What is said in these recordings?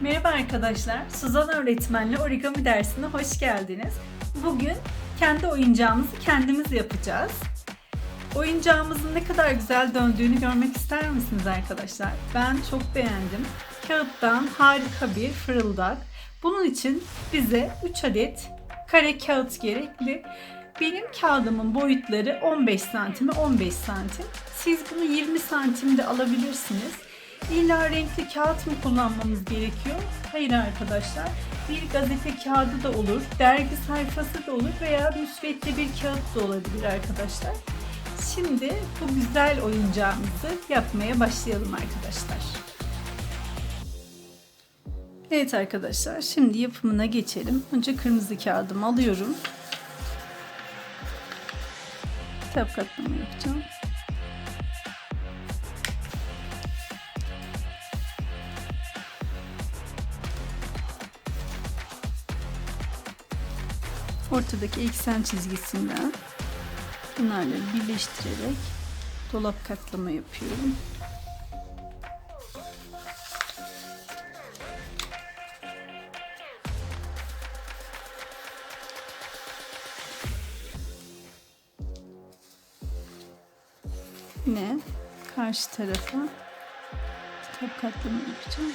Merhaba arkadaşlar, Suzan öğretmenle origami dersine hoş geldiniz. Bugün kendi oyuncağımızı kendimiz yapacağız. Oyuncağımızın ne kadar güzel döndüğünü görmek ister misiniz arkadaşlar? Ben çok beğendim. Kağıttan harika bir fırıldak. Bunun için bize 3 adet kare kağıt gerekli. Benim kağıdımın boyutları 15 santime 15 santim. Siz bunu 20 santimde alabilirsiniz. İlla renkli kağıt mı kullanmamız gerekiyor? Hayır arkadaşlar. Bir gazete kağıdı da olur, dergi sayfası da olur veya müsvedde bir kağıt da olabilir arkadaşlar. Şimdi bu güzel oyuncağımızı yapmaya başlayalım arkadaşlar. Evet arkadaşlar şimdi yapımına geçelim. Önce kırmızı kağıdımı alıyorum. Kitap katlama yapacağım. Ortadaki eksen çizgisinden bunlarla birleştirerek dolap katlama yapıyorum. Yine karşı tarafa kitap katlama yapacağım.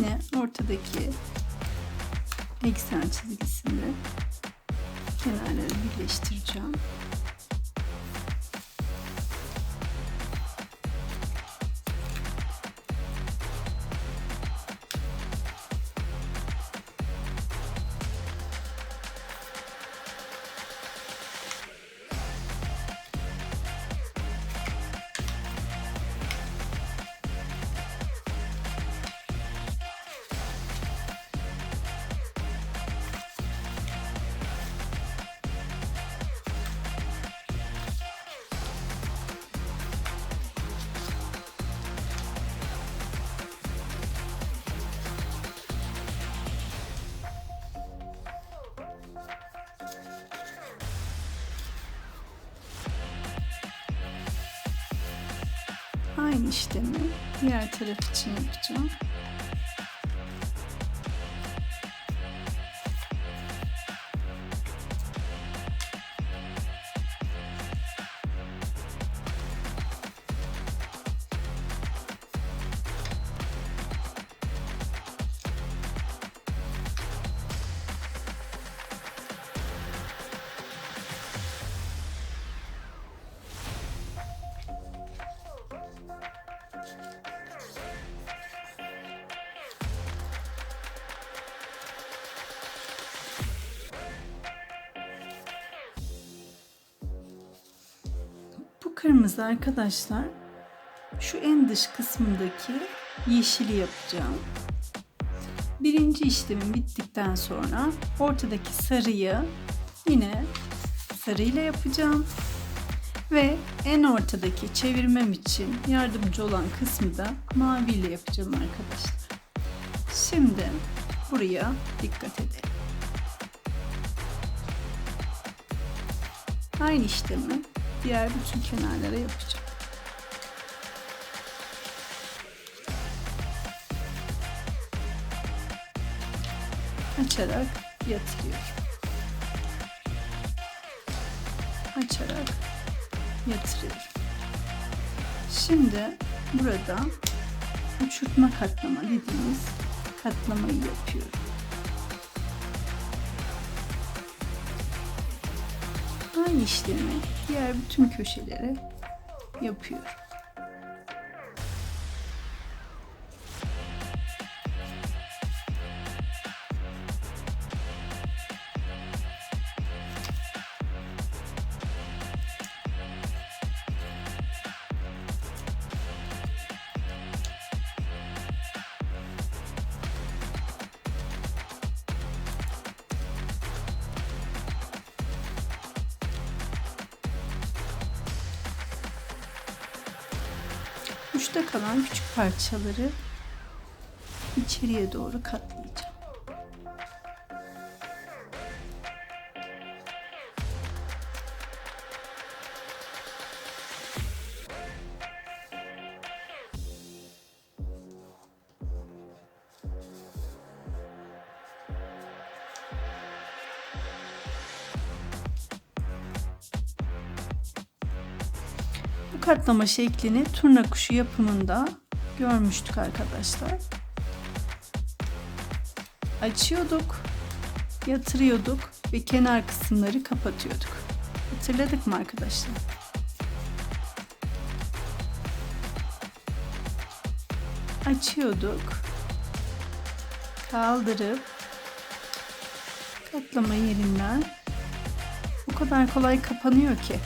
Yine ortadaki eksen çizgisinde kenarları birleştireceğim. Aynı işlemi diğer taraf için yapacağım. Bu kırmızı arkadaşlar şu en dış kısmındaki yeşili yapacağım. Birinci işlemim bittikten sonra ortadaki sarıyı yine sarıyla yapacağım. Ve en ortadaki çevirmem için yardımcı olan kısmı da maviyle yapacağım arkadaşlar. Şimdi buraya dikkat edelim. Aynı işlemi diğer bütün kenarlara yapacağım. Açarak yatırıyorum. Açarak yatırıyorum. Şimdi burada uçurtma katlama dediğimiz katlamayı yapıyorum. Aynı işlemi diğer bütün köşelere yapıyorum. Uçta kalan küçük parçaları içeriye doğru katlayacağım. Katlama şeklini turna kuşu yapımında görmüştük arkadaşlar. Açıyorduk, yatırıyorduk ve kenar kısımları kapatıyorduk. Hatırladık mı arkadaşlar? Açıyorduk. Kaldırıp katlama yerinden o kadar kolay kapanıyor ki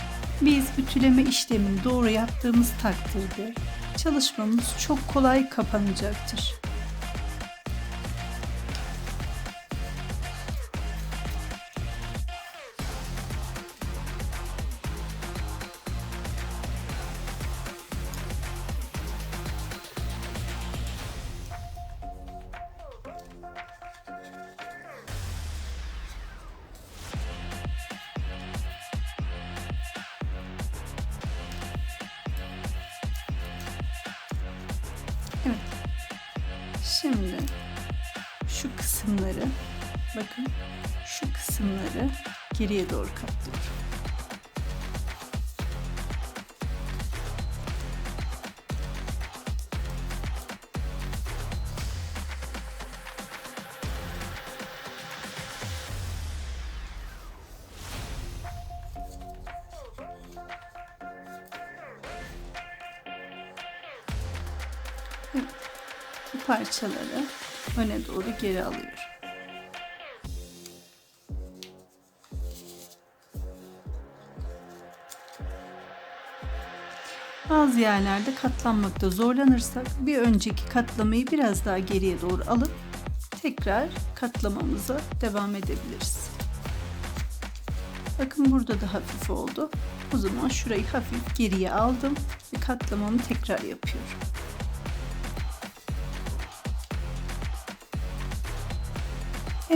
biz ütüleme işlemini doğru yaptığımız takdirde çalışmamız çok kolay kapanacaktır. Evet. Şimdi şu kısımları bakın şu kısımları geriye doğru katlıyorum. Parçaları öne doğru geri alıyorum. Bazı yerlerde katlanmakta zorlanırsak bir önceki katlamayı biraz daha geriye doğru alıp tekrar katlamamıza devam edebiliriz. Bakın burada da hafif oldu. O zaman şurayı hafif geriye aldım ve katlamamı tekrar yapıyorum.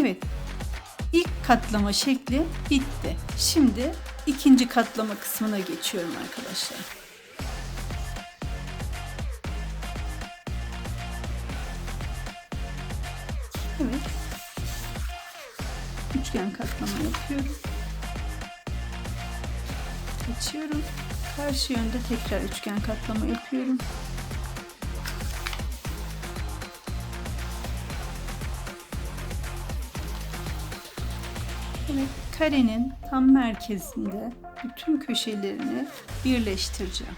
Evet. İlk katlama şekli bitti. Şimdi ikinci katlama kısmına geçiyorum arkadaşlar. Evet. Üçgen katlama yapıyorum. Açıyorum. Karşı yönde tekrar üçgen katlama yapıyorum. Evet, karenin tam merkezinde bütün köşelerini birleştireceğim.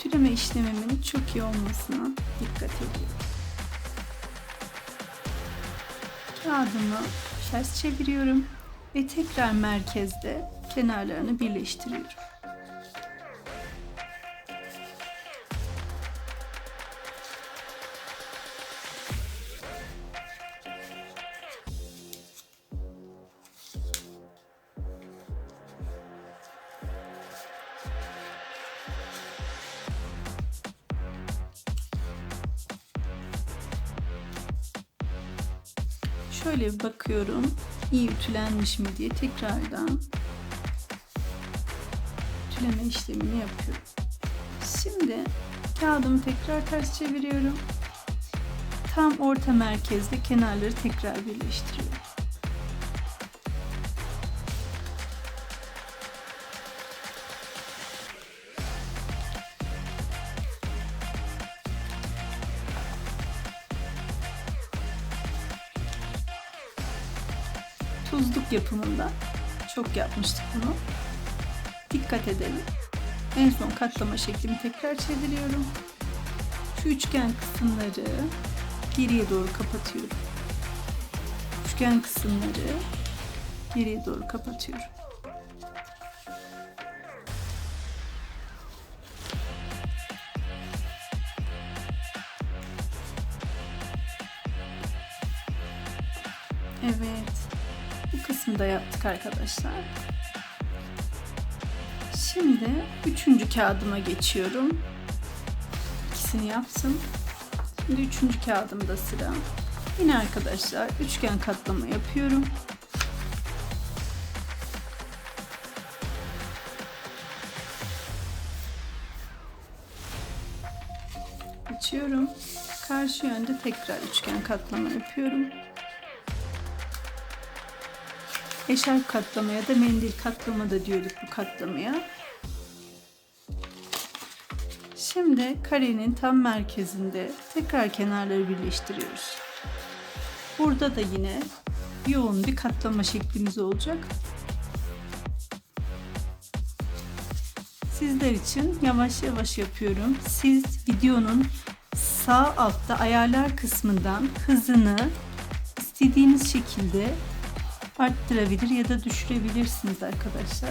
Ütüleme işlemimin çok iyi olmasına dikkat ediyorum. Kağıdımı ters çeviriyorum ve tekrar merkezde kenarlarını birleştiriyorum. Şöyle bir bakıyorum. iyi ütülenmiş mi diye tekrardan ütüleme işlemini yapıyorum. Şimdi kağıdımı tekrar ters çeviriyorum. Tam orta merkezde kenarları tekrar birleştiriyorum. Yapımında çok yapmıştık bunu. Dikkat edelim. En son katlama şeklimi tekrar çeviriyorum. Şu üçgen kısımları geriye doğru kapatıyorum. Üçgen kısımları geriye doğru kapatıyorum. da yaptık arkadaşlar. Şimdi üçüncü kağıdıma geçiyorum. İkisini yaptım. Şimdi üçüncü kağıdımda sıra. Yine arkadaşlar üçgen katlama yapıyorum. Açıyorum. Karşı yönde tekrar üçgen katlama yapıyorum. Eşarp katlama ya da mendil katlama da diyorduk bu katlamaya. Şimdi karenin tam merkezinde tekrar kenarları birleştiriyoruz. Burada da yine yoğun bir katlama şeklimiz olacak. Sizler için yavaş yavaş yapıyorum. Siz videonun sağ altta ayarlar kısmından hızını istediğiniz şekilde arttırabilir ya da düşürebilirsiniz arkadaşlar.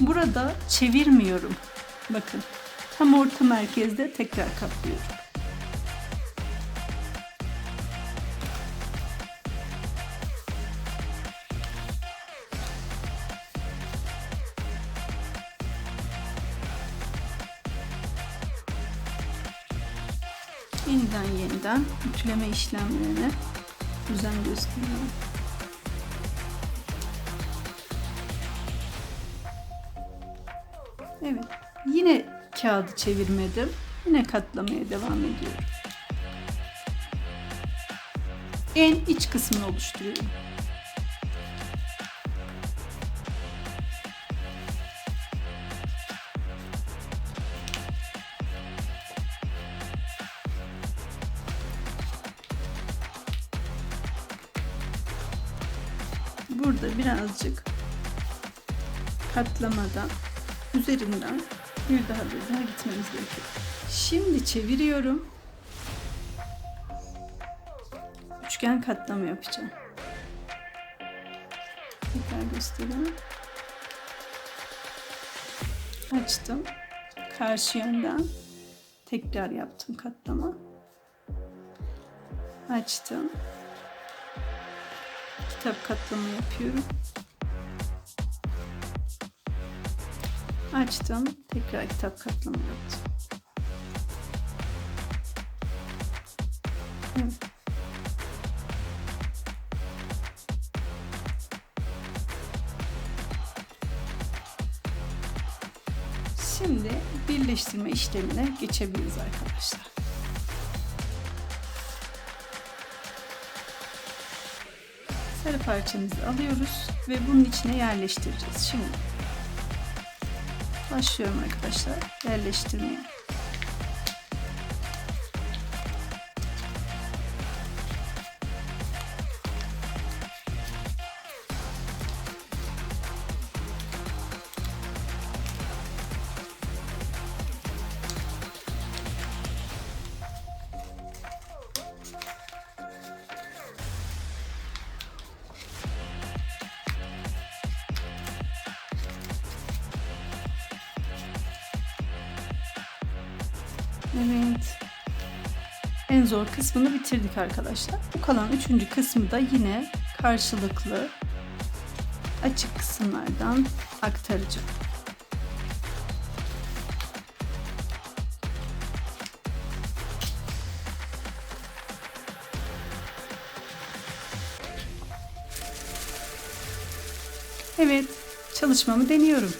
Burada çevirmiyorum. Bakın tam orta merkezde tekrar katlıyorum. Yeniden yeniden ütüleme işlemlerine düzen gösteriyorum. Evet. Yine kağıdı çevirmedim. Yine katlamaya devam ediyorum. En iç kısmını oluşturuyorum. Burada birazcık katlamadan üzerinden bir daha bir daha gitmemiz gerekiyor. Şimdi çeviriyorum. Üçgen katlama yapacağım. Tekrar göstereyim. Açtım. Karşı yönden tekrar yaptım katlama. Açtım. Kitap katlama yapıyorum. Açtım. Tekrar kitap katlama yaptım. Şimdi birleştirme işlemine geçebiliriz arkadaşlar. Sarı parçamızı alıyoruz ve bunun içine yerleştireceğiz. Şimdi Başlıyorum arkadaşlar yerleştirmeye. Evet. En zor kısmını bitirdik arkadaşlar. Bu kalan üçüncü kısmı da yine karşılıklı açık kısımlardan aktaracağım. Evet, çalışmamı deniyorum.